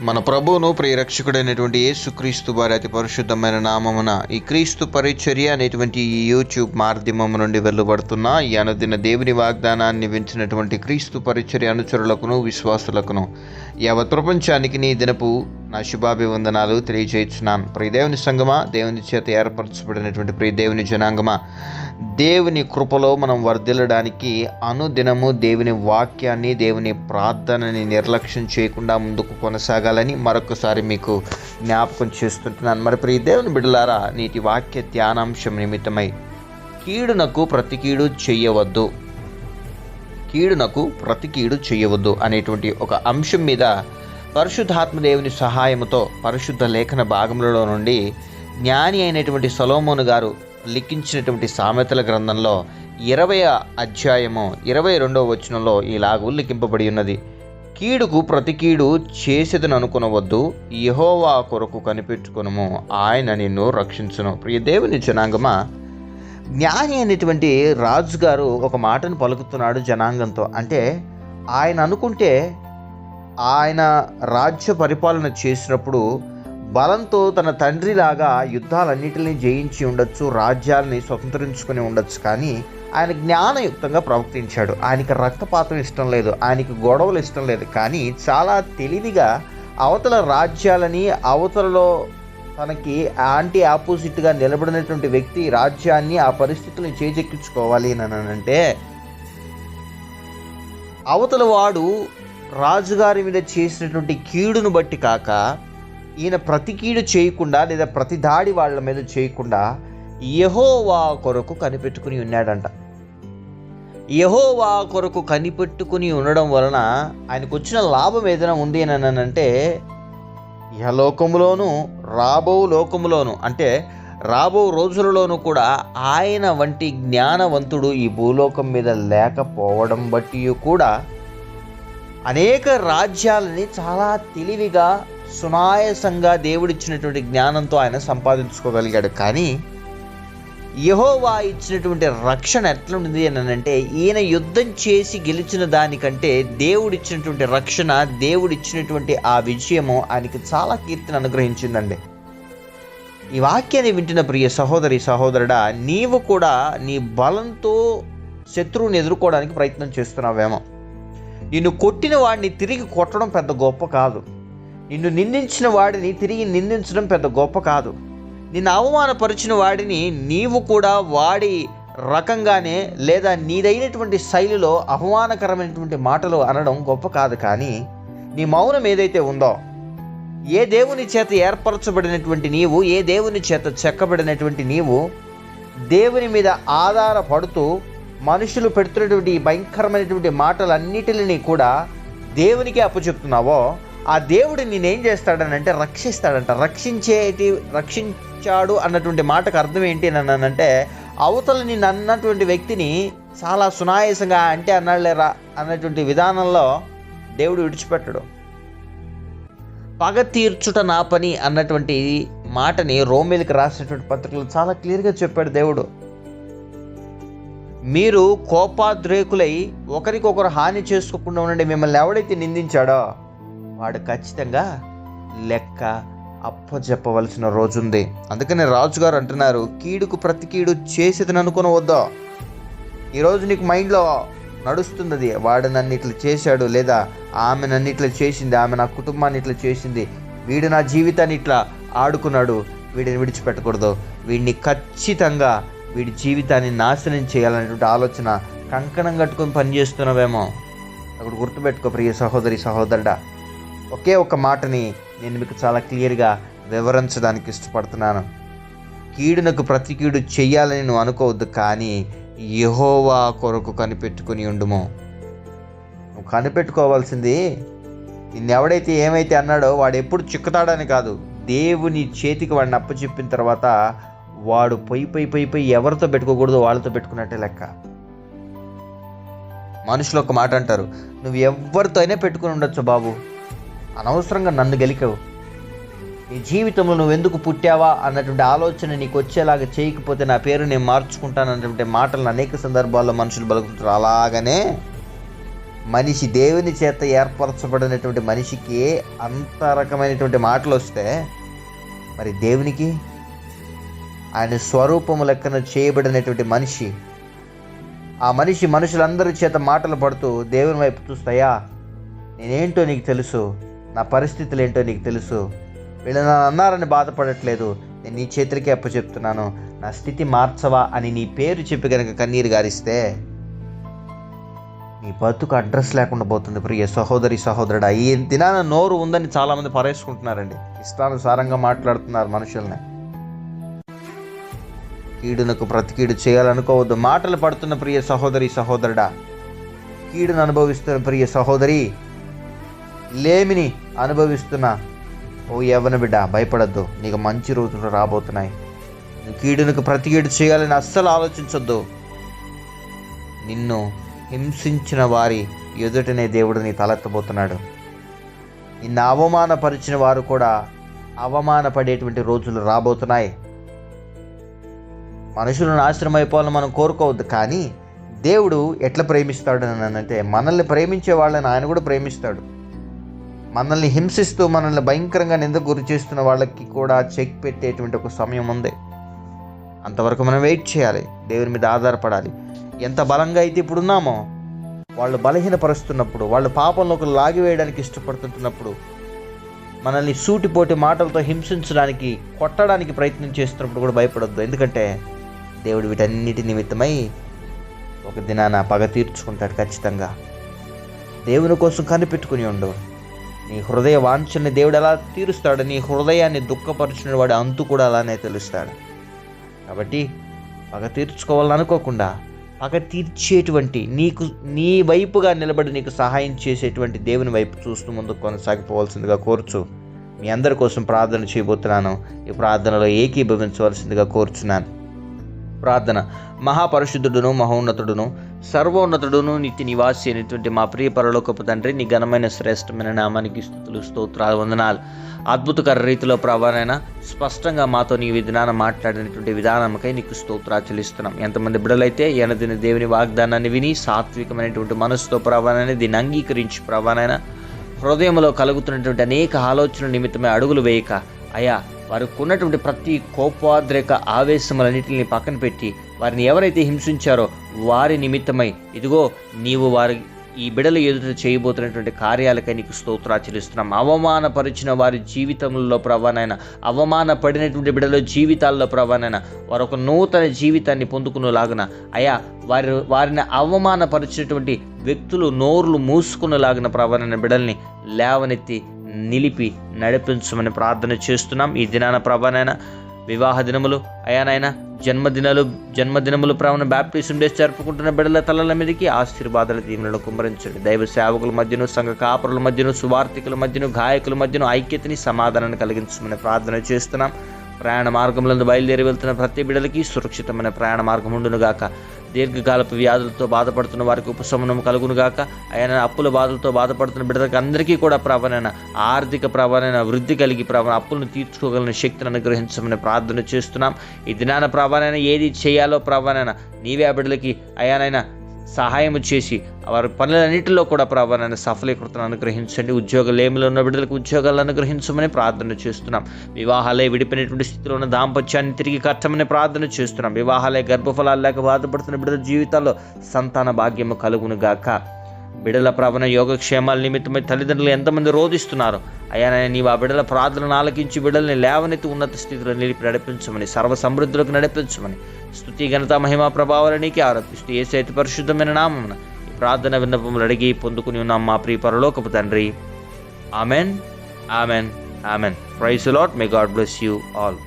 మన ప్రభువును ప్రియరక్షకుడైనటువంటి యేసుక్రీస్తు వారి అతి పరిశుద్ధమైన నామమున ఈ క్రీస్తు పరిచర్య అనేటువంటి ఈ యూట్యూబ్ మాధ్యమం నుండి వెలువడుతున్న ఈ అనుదిన దేవుని వాగ్దానాన్ని వించినటువంటి క్రీస్తు పరిచర్య అనుచరులకును విశ్వాసులకును యావత్ ప్రపంచానికి నీ దినపు నా శుభాభివందనాలు తెలియజేస్తున్నాను. ప్రియ దేవుని సంగమా దేవుని చేత ఏర్పరచబడినటువంటి ప్రియ దేవుని జనాంగమా దేవుని కృపలో మనం వర్ధిల్లడానికి అనుదినము దేవుని వాక్యాన్ని దేవుని ప్రార్థనని నిర్లక్ష్యం చేయకుండా ముందుకు కొనసాగాలని మరొకసారి మీకు జ్ఞాపకం చేస్తుంటున్నాను. మరి ప్రియ దేవుని బిడ్డలారా నీటి వాక్య ధ్యానాంశం నిమిత్తమై కీడునకు ప్రతి కీడు చెయ్యవద్దు కీడునకు ప్రతి కీడు చేయవద్దు అనేటువంటి ఒక అంశం మీద పరిశుద్ధాత్మ దేవుని సహాయముతో పరిశుద్ధ లేఖన భాగములలో నుండి జ్ఞాని అయినటువంటి సొలోమోను గారు లిఖించినటువంటి సామెతల గ్రంథంలో ఇరవై అధ్యాయము ఇరవై రెండవ వచనంలో ఇలాగూ లిఖింపబడి ఉన్నది. కీడుకు ప్రతి కీడు చేసేదని అనుకునవద్దు యహోవా కొరకు కనిపెట్టుకునము ఆయన నిన్ను రక్షించును. ప్రియ దేవుని జనాంగమా జ్ఞాని అనేటువంటి రాజు గారు ఒక మాటను పలుకుతున్నాడు జనాంగంతో. అంటే ఆయన అనుకుంటే ఆయన రాజ్య పరిపాలన చేసినప్పుడు బలంతో తన తండ్రిలాగా యుద్ధాలన్నిటిని జయించి ఉండొచ్చు రాజ్యాలని స్వతంత్రించుకొని ఉండొచ్చు. కానీ ఆయన జ్ఞానయుక్తంగా ప్రవర్తించాడు. ఆయనకి రక్తపాతం ఇష్టం లేదు ఆయనకి గొడవలు ఇష్టం లేదు. కానీ చాలా తెలివిగా అవతల రాజ్యాలని అవతలలో తనకి యాంటీ ఆపోజిట్గా నిలబడినటువంటి వ్యక్తి రాజ్యాన్ని ఆ పరిస్థితులను చేజెక్కించుకోవాలి అని అంటే అవతల వాడు రాజుగారి మీద చేసినటువంటి కీడును బట్టి కాక ఈయన ప్రతి కీడు చేయకుండా లేదా ప్రతి దాడి వాళ్ళ మీద చేయకుండా యహోవా కొరకు కనిపెట్టుకుని ఉన్నాడంట. యహోవా కొరకు కనిపెట్టుకుని ఉండడం వలన ఆయనకు వచ్చిన లాభం ఏదైనా ఉంది అని అంటే యలోకములోను రాబో లోకములోను అంటే రాబో రోజులలోనూ కూడా ఆయన వంటి జ్ఞానవంతుడు ఈ భూలోకం మీద లేకపోవడం బట్టి కూడా అనేక రాజ్యాలని చాలా తెలివిగా సునాయసంగా దేవుడిచ్చినటువంటి జ్ఞానంతో ఆయన సంపాదించుకోగలిగాడు. కానీ యహోవా ఇచ్చినటువంటి రక్షణ ఎట్లుంది అని అంటే ఈయన యుద్ధం చేసి గెలిచిన దానికంటే దేవుడిచ్చినటువంటి రక్షణ దేవుడిచ్చినటువంటి ఆ విజయము ఆయనకి చాలా కీర్తిని అనుగ్రహించిందండి. ఈ వాక్యాన్ని వింటున్న ప్రియ సహోదరి సహోదరుడా నీవు కూడా నీ బలంతో శత్రువుని ఎదుర్కోవడానికి ప్రయత్నం చేస్తున్నావేమో. నిన్ను కొట్టిన వాడిని తిరిగి కొట్టడం పెద్ద గొప్ప కాదు. నిన్ను నిందించిన వాడిని తిరిగి నిందించడం పెద్ద గొప్ప కాదు. నిన్ను అవమానపరిచిన వాడిని నీవు కూడా వాడి రకంగానే లేదా నీదైనటువంటి శైలిలో అవమానకరమైనటువంటి మాటలు అనడం గొప్ప కాదు కానీ నీ మౌనం ఏదైతే ఉందో ఏ దేవుని చేత ఏర్పరచబడినటువంటి నీవు ఏ దేవుని చేత చెక్కబడినటువంటి నీవు దేవుని మీద ఆధారపడుతూ మనుషులు పెడుతున్నటువంటి ఈ భయంకరమైనటువంటి మాటలన్నిటిని కూడా దేవునికి అప్పచెప్తున్నావో ఆ దేవుడు నేనేం చేస్తాడనంటే రక్షిస్తాడంట. రక్షించేటి రక్షించాడు అన్నటువంటి మాటకు అర్థం ఏంటి అని అంటే అవతల నిన్ను అన్నటువంటి వ్యక్తిని చాలా సునాయాసంగా అంటే అన్నాళ్ళేరా అన్నటువంటి విధానంలో దేవుడు విడిచిపెట్టడు. పగ తీర్చుట నా పని అన్నటువంటి మాటని రోమిల్కి రాసినటువంటి పత్రికలు చాలా క్లియర్గా చెప్పాడు దేవుడు. మీరు కోపాద్రేకులై ఒకరికొకరు హాని చేసుకోకుండా ఉండండి. మిమ్మల్ని ఎవడైతే నిందించాడో వాడు ఖచ్చితంగా లెక్క అప్పచెప్పవలసిన రోజుంది. అందుకని రాజుగారు అంటున్నారు కీడుకు ప్రతి కీడు చేసేదని అనుకుని వద్దా? ఈరోజు నీకు మైండ్లో నడుస్తున్నది వాడు నన్ను ఇట్లా చేశాడు లేదా ఆమె నన్ను ఇట్లా చేసింది ఆమె నా కుటుంబాన్ని ఇట్లా చేసింది వీడు నా జీవితాన్ని ఇట్లా ఆడుకున్నాడు వీడిని విడిచిపెట్టకూడదు. వీడిని ఖచ్చితంగా వీడి జీవితాన్ని నాశనం చేయాలనేటువంటి ఆలోచన కంకణం కట్టుకొని పనిచేస్తున్నావేమో. అక్కడ గుర్తుపెట్టుకో ప్రియ సహోదరి సహోదరుడా. ఒకే ఒక మాటని నేను మీకు చాలా క్లియర్గా వివరించడానికి ఇష్టపడుతున్నాను. కీడునకు ప్రతి కీడు చెయ్యాలని నువ్వు అనుకోవద్దు కానీ యహోవా కొరకు కనిపెట్టుకుని ఉండుము. నువ్వు కనిపెట్టుకోవాల్సింది నిన్నెవడైతే ఏమైతే అన్నాడో వాడు ఎప్పుడు చిక్కుతాడని కాదు. దేవుని చేతికి వాడిని అప్పచెప్పిన తర్వాత వాడు పొయ్యి పొయ్యి పొయ్యి పొయ్యి ఎవరితో పెట్టుకోకూడదు వాళ్ళతో పెట్టుకున్నట్టే లెక్క. మనుషులు ఒక మాట అంటారు నువ్వు ఎవరితో అయినా పెట్టుకుని ఉండొచ్చు బాబు. అనవసరంగా నన్ను గెలికావు. నీ జీవితంలో నువ్వు ఎందుకు పుట్టావా అన్నటువంటి ఆలోచన నీకు వచ్చేలాగా చేయకపోతే నా పేరు నేను మార్చుకుంటానన్నటువంటి మాటలను అనేక సందర్భాల్లో మనుషులు బలుకుతుంటారు అలాగనే మనిషి దేవుని చేత ఏర్పరచబడినటువంటి మనిషికి అంత రకమైనటువంటి మాటలు వస్తే మరి దేవునికి ఆయన స్వరూపము లెక్కన చేయబడినటువంటి మనిషి ఆ మనిషి మనుషులందరి చేత మాటలు పడుతూ దేవుని వైపు చూస్తాయా నేనేంటో నీకు తెలుసు. నా పరిస్థితులు ఏంటో నీకు తెలుసు. వీళ్ళు నన్ను అన్నారని బాధపడట్లేదు. నేను నీ చేతులకే అప్పచెప్తున్నాను. నా స్థితి మార్చవా అని నీ పేరు చెప్పి కనుక కన్నీరు గారిస్తే నీ బతుకు అడ్రస్ లేకుండా పోతుంది ప్రియ సహోదరి సహోదరుడా. ఈ దినాన నోరు ఉందని చాలామంది పరేసుకుంటున్నారండి. ఇష్టానుసారంగా మాట్లాడుతున్నారు మనుషుల్ని. కీడునకు ప్రతికీడు చేయాలనుకోవద్దు. మాటలు పడుతున్న ప్రియ సహోదరి సహోదరుడా. కీడును అనుభవిస్తున్న ప్రియ సహోదరి లేమిని అనుభవిస్తున్న ఓ యవ్వన బిడ్డ భయపడద్దు. నీకు మంచి రోజులు రాబోతున్నాయి. నువ్వు కీడునకు ప్రతి కీడు చేయాలని అస్సలు ఆలోచించొద్దు. నిన్ను హింసించిన వారి ఎదుటనే దేవుడిని తలెత్తబోతున్నాడు నిన్ను అవమానపరిచిన వారు కూడా అవమానపడేటువంటి రోజులు రాబోతున్నాయి. మనుషులు నాశనం అయిపోవాలని మనం కోరుకోవద్దు కానీ దేవుడు ఎట్లా ప్రేమిస్తాడు అని అంటే మనల్ని ప్రేమించే వాళ్ళని ఆయన కూడా ప్రేమిస్తాడు. మనల్ని హింసిస్తూ మనల్ని భయంకరంగా నింద గురి చేస్తున్న వాళ్ళకి కూడా చెక్ పెట్టేటువంటి ఒక సమయం ఉంది. అంతవరకు మనం వెయిట్ చేయాలి. దేవుని మీద ఆధారపడాలి. ఎంత బలంగా అయితే ఇప్పుడు ఉన్నామో వాళ్ళు బలహీనపరుస్తున్నప్పుడు వాళ్ళు పాపంలోకి లాగివేయడానికి ఇష్టపడుతుంటున్నప్పుడు మనల్ని సూటిపోటి మాటలతో హింసించడానికి కొట్టడానికి ప్రయత్నం చేస్తున్నప్పుడు కూడా భయపడొద్దు. ఎందుకంటే దేవుడు వీటన్నిటి నిమిత్తమై ఒక దినాన పగ తీర్చుకుంటాడు ఖచ్చితంగా. దేవుని కోసం కనిపెట్టుకుని ఉండు. నీ హృదయ వాంఛని దేవుడు ఎలా తీరుస్తాడు? నీ హృదయాన్ని దుఃఖపరిచిన వాడు అంతు కూడా అలానే తెలుస్తాడు. కాబట్టి పగ తీర్చుకోవాలని అనుకోకుండా పగ తీర్చేటువంటి నీకు నీ వైపుగా నిలబడి నీకు సహాయం చేసేటువంటి దేవుని వైపు చూస్తూ ముందుకు కొనసాగిపోవాల్సిందిగా కోరుచు. మీ అందరి కోసం ప్రార్థన చేయబోతున్నాను. ఈ ప్రార్థనలో ఏకీభవించవలసిందిగా కోరుచున్నాను. ప్రార్థన. మహాపరిశుద్ధుడును మహోన్నతుడును సర్వోన్నతుడును నిత్య నివాసి అయినటువంటి మా ప్రియ పరలోకపు తండ్రి నీ ఘనమైన శ్రేష్టమైన నామానికి స్థుతులు స్తోత్రాలు వందనాలు. అద్భుతకర రీతిలో ప్రభానైనా స్పష్టంగా మాతో నీ విధానం మాట్లాడినటువంటి విధానంకై నీకు స్తోత్రాలు చెల్లిస్తున్నాం. ఎంతమంది బిడ్డలైతే ఎనదిన దేవుని వాగ్దానాన్ని విని సాత్వికమైనటువంటి మనసుతో ప్రభానైనా దీన్ని అంగీకరించి ప్రభానైనా హృదయంలో కలుగుతున్నటువంటి అనేక ఆలోచనల నిమిత్తమే అడుగులు వేయక అయా వారికి ఉన్నటువంటి ప్రతి కోపాద్రేక ఆవేశములన్నింటిని పక్కన పెట్టి వారిని ఎవరైతే హింసించారో వారి నిమిత్తమై ఇదిగో నీవు వారి ఈ బిడల ఎదుట చేయబోతున్నటువంటి కార్యాలకై నీకు స్తోత్రాచరిస్తున్నాం అవమానపరిచిన వారి జీవితంలో ప్రభానైనా అవమానపడినటువంటి బిడల జీవితాల్లో ప్రవాణైన వారు ఒక నూతన జీవితాన్ని పొందుకునేలాగున అయా వారి వారిని అవమానపరిచినటువంటి వ్యక్తులు నోర్లు మూసుకునేలాగిన ప్రభానైన బిడల్ని లేవనెత్తి నిలిపి నడిపించమని ప్రార్థన చేస్తున్నాం. ఈ దినాన ప్రభానైనా వివాహ దినములు అయానైనా జన్మదినాలు జన్మదినములు ప్రవణ బ్యాప్టిజం డేస్ జరుపుకుంటున్న బిడ్డల తలల మీదకి ఆశీర్వాదాల దీవులను కుమ్మరించండి. దైవ సేవకుల మధ్యను సంఘ కాపురుల మధ్యను సువార్థికుల మధ్యను గాయకుల మధ్యను ఐక్యతని సమాధానాన్ని కలిగించమని ప్రార్థన చేస్తున్నాం. ప్రయాణ మార్గంలో బయలుదేరి వెళ్తున్న ప్రతి బిడ్డలకి సురక్షితమైన ప్రయాణ మార్గం ఉండునుగాక దీర్ఘకాలపు వ్యాధులతో బాధపడుతున్న వారికి ఉపశమనం కలుగునుగాక ఆయన అప్పుల బాధలతో బాధపడుతున్న బిడ్డలకు అందరికీ కూడా ప్రవణన ఆర్థిక ప్రవణన వృద్ధి కలిగి ప్రవణ అప్పులను తీర్చుకోగలిగిన శక్తిని అనుగ్రహించమని ప్రార్థన చేస్తున్నాం. ఈ దినాన ప్రవణన ఏది చేయాలో ప్రవణన నీవే ఆ బిడ్డలకి అయానైనా సహాయం చేసి వారి పనులన్నింటిలో కూడా ప్రభావాన్ని సఫలీకృతను అనుగ్రహించండి. ఉద్యోగాలు ఏమిలో ఉన్న బిడ్డలకు ఉద్యోగాలు అనుగ్రహించమని ప్రార్థన చేస్తున్నాం. వివాహాలే విడిపోయినటువంటి స్థితిలో ఉన్న దాంపత్యాన్ని తిరిగి కట్టమని ప్రార్థన చేస్తున్నాం. వివాహాలే గర్భఫలాలు లేక బాధపడుతున్న బిడ్డల జీవితాల్లో సంతాన భాగ్యము కలుగును గాక. బిడల ప్రవణ యోగక్షేమాల నిమిత్తమై తల్లిదండ్రులు ఎంతమంది రోధిస్తున్నారు అయ్యా నీవు ఆ బిడల ప్రార్థనను ఆలకించి బిడల్ని లేవనెత్తి ఉన్నత స్థితిలో నిలిపి నడిపించమని సర్వ సమృద్ధులకు నడిపించమని స్తుతి ఘనత మహిమా ప్రభావాలు నీకే ఆరోపిస్తూ ఏ సైతి పరిశుద్ధమైన నామమున ఈ ప్రార్థన విన్నపములు అడిగి పొందుకుని ఉన్నాం మా ప్రియ పరలోకపు తండ్రి. Amen amen amen. Praise lord may God bless you all